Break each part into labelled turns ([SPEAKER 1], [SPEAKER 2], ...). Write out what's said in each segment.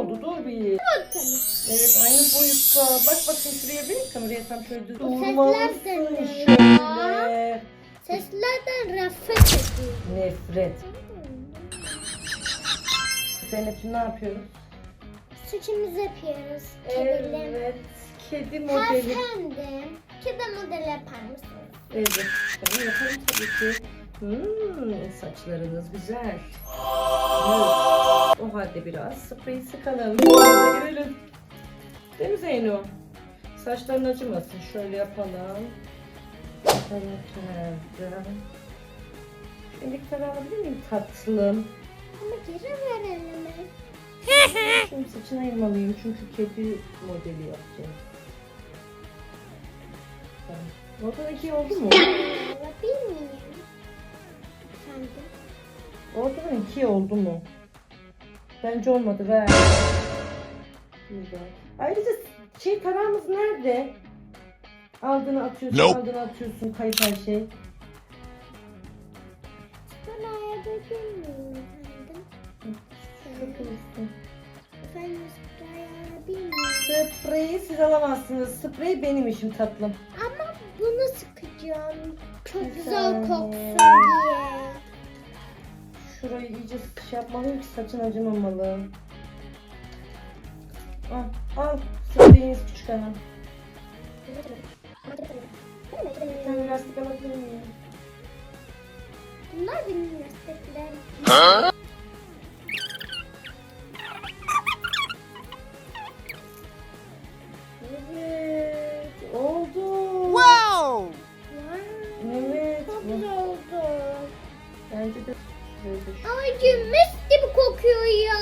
[SPEAKER 1] oldu. Dur bir. Evet aynı boyutta. Bak bakayım şuraya bir. Kameraya tam şöyle düz.
[SPEAKER 2] sesler de ne. Seslerden rafet ediyor.
[SPEAKER 1] Nefret. Zeynep'ciğim ne yapıyoruz?
[SPEAKER 2] Saçımızı yapıyoruz. Kedili.
[SPEAKER 1] Evet. Kedi modeli.
[SPEAKER 2] Efendim. Kedi modeli yapar mısınız?
[SPEAKER 1] Evet. Ben yaparım tabii ki. Hmm, saçlarınız güzel. Evet. O halde biraz sprey sıkalım. Girelim. Değil mi Zeyno? Saçların acımasın. Şöyle yapalım. Evet. evet. Şimdi bir tane alabilir miyim tatlım?
[SPEAKER 2] Ama geri ver elime.
[SPEAKER 1] Şimdi saçını ayırmalıyım çünkü kedi modeli yapacağım. Ortadan iki oldu mu?
[SPEAKER 2] Yapayım mı? Efendim.
[SPEAKER 1] Ortadan iki oldu mu? Bence olmadı ver. Güzel. Ayrıca şey tarağımız nerede? Aldığını atıyorsun,
[SPEAKER 3] Nope.
[SPEAKER 1] aldığını atıyorsun kayıp her şey.
[SPEAKER 2] Ben efendim? Efendim miyim?
[SPEAKER 1] Spreyi siz alamazsınız. Sprey benim işim tatlım.
[SPEAKER 2] Ama bunu sıkacağım. Çok güzel
[SPEAKER 1] saniye.
[SPEAKER 2] koksun diye.
[SPEAKER 1] Şurayı iyice şey yapmalıyım ki saçın acımamalı. Al, al. Spreyiniz küçük hanım. Tane lastik alabilir miyim?
[SPEAKER 2] Bunlar benim mesleklerim. Ay mis gibi kokuyor ya.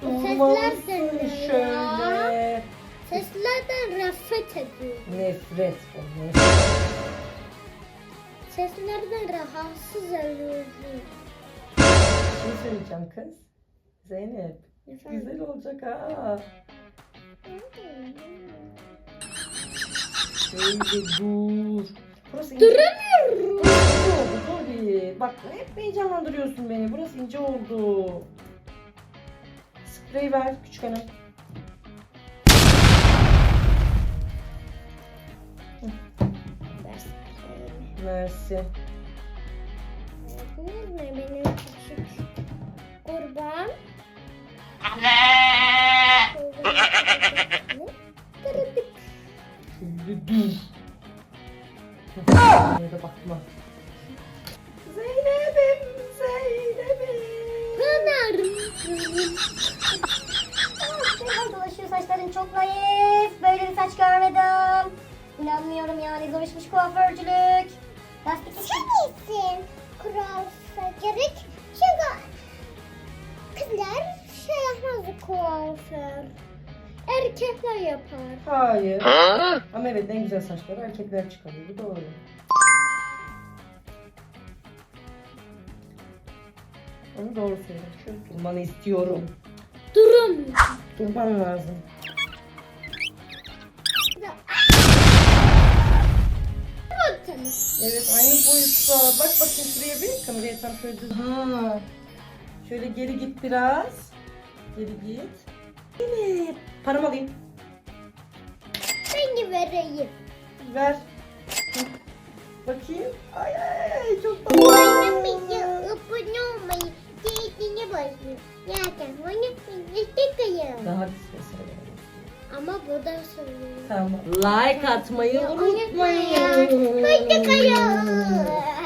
[SPEAKER 2] Sesler de
[SPEAKER 1] şöyle.
[SPEAKER 2] Seslerden rafet ediyor.
[SPEAKER 1] Nefret o nefret.
[SPEAKER 2] Seslerden rahatsız oluyorum.
[SPEAKER 1] Bir şey söyleyeceğim kız. Zeynep.
[SPEAKER 2] Efendim?
[SPEAKER 1] Güzel olacak ha. Şöyle dur. Burası.
[SPEAKER 2] Duramıyorum.
[SPEAKER 1] Bak hep heyecanlandırıyorsun beni. Burası ince oldu. Sprey ver küçük hanım. Mersi.
[SPEAKER 2] Gördünüz mü benim küçük kurban? Kırdık.
[SPEAKER 1] Şimdi dur. Da bakma.
[SPEAKER 4] Neden dolaşıyor saçların çok naif. Böyle bir saç görmedim. İnanmıyorum yani zor işmiş kuaförcülük. Lastik
[SPEAKER 2] Sen iyisin. Kuralsa gerek. Çünkü kızlar şey yapmaz kuaför. Erkekler yapar.
[SPEAKER 1] Hayır.
[SPEAKER 3] Huh?
[SPEAKER 1] Ama evet en güzel saçları erkekler çıkarıyor. Bu doğru. Onu doğru söylüyor. Şöyle durmanı istiyorum.
[SPEAKER 2] Durum.
[SPEAKER 1] Durman lazım. Evet aynı boyutta. Bak bakayım şuraya bir. Kameraya tam şöyle düz. Ha. Şöyle geri git biraz. Geri git. Evet. Paramı alayım.
[SPEAKER 2] Beni vereyim.
[SPEAKER 1] Ver. Bakayım. Ay ay ay çok tatlı. Tamam. Like atmayı unutmayın.
[SPEAKER 2] Hoşçakalın.